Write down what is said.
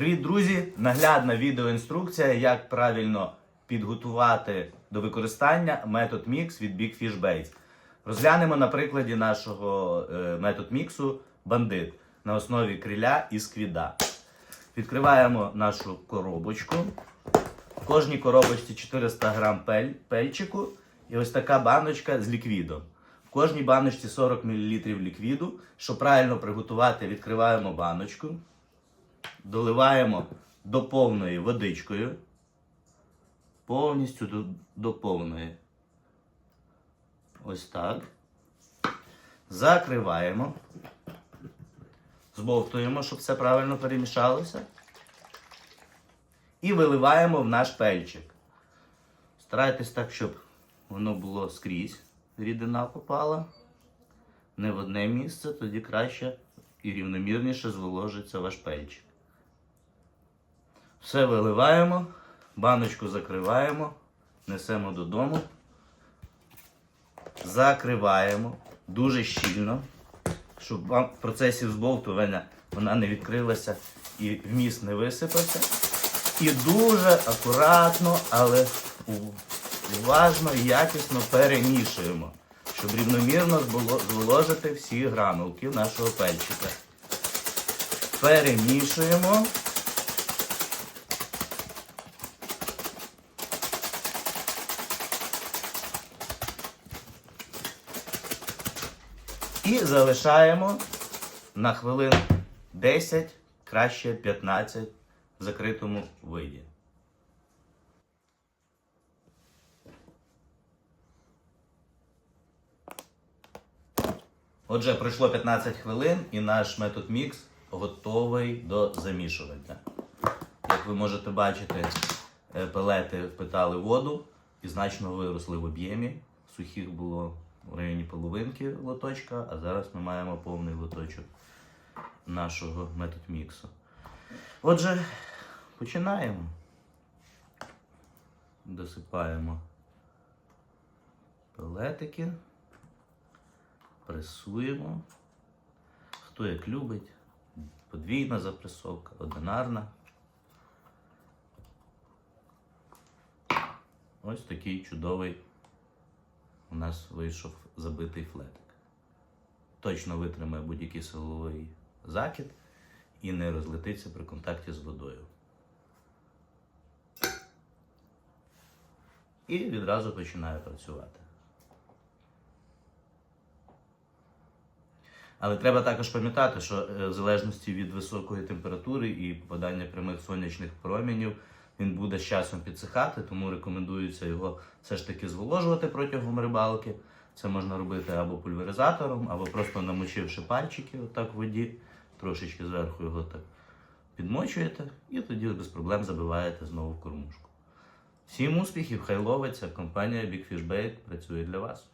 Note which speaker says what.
Speaker 1: Привіт, друзі! Наглядна відеоінструкція, як правильно підготувати до використання метод мікс від Big Fish Baits. Розглянемо на прикладі нашого е, метод міксу бандит на основі криля і сквіда. Відкриваємо нашу коробочку. В кожній коробочці 400 грам пель, пельчику і ось така баночка з ліквідом. В кожній баночці 40 мл ліквіду. Щоб правильно приготувати, відкриваємо баночку, доливаємо до повної водичкою. Повністю до, до повної. Ось так. Закриваємо. Збовтуємо, щоб все правильно перемішалося. І виливаємо в наш пельчик. Старайтесь так, щоб воно було скрізь. Рідина попала. Не в одне місце, тоді краще і рівномірніше зволожиться ваш пельчик. Все виливаємо, баночку закриваємо, несемо додому, закриваємо дуже щільно, щоб в процесі збовтування вона не відкрилася і вміст не висипався. І дуже акуратно, але уважно і якісно перемішуємо, щоб рівномірно зволожити всі гранулки нашого пельчика. Перемішуємо. І залишаємо на хвилин 10, краще 15 в закритому виді. Отже, пройшло 15 хвилин і наш метод мікс готовий до замішування. Як ви можете бачити, е, пелети впитали воду і значно виросли в об'ємі. Сухих було в районі половинки лоточка, а зараз ми маємо повний лоточок нашого метод міксу. Отже, починаємо. Досипаємо пелетики, пресуємо. Хто як любить, подвійна запресовка, одинарна. Ось такий чудовий нас вийшов забитий флетик. Точно витримає будь-який силовий закид і не розлетиться при контакті з водою. І відразу починає працювати. Але треба також пам'ятати, що е, в залежності від високої температури і попадання прямих сонячних промінів він буде з часом підсихати, тому рекомендується його все ж таки зволожувати протягом рибалки. Це можна робити або пульверизатором, або просто намочивши пальчики отак в воді, трошечки зверху його так підмочуєте і тоді без проблем забиваєте знову в кормушку. Всім успіхів, хай ловиться. Компанія Big Fish Bait працює для вас.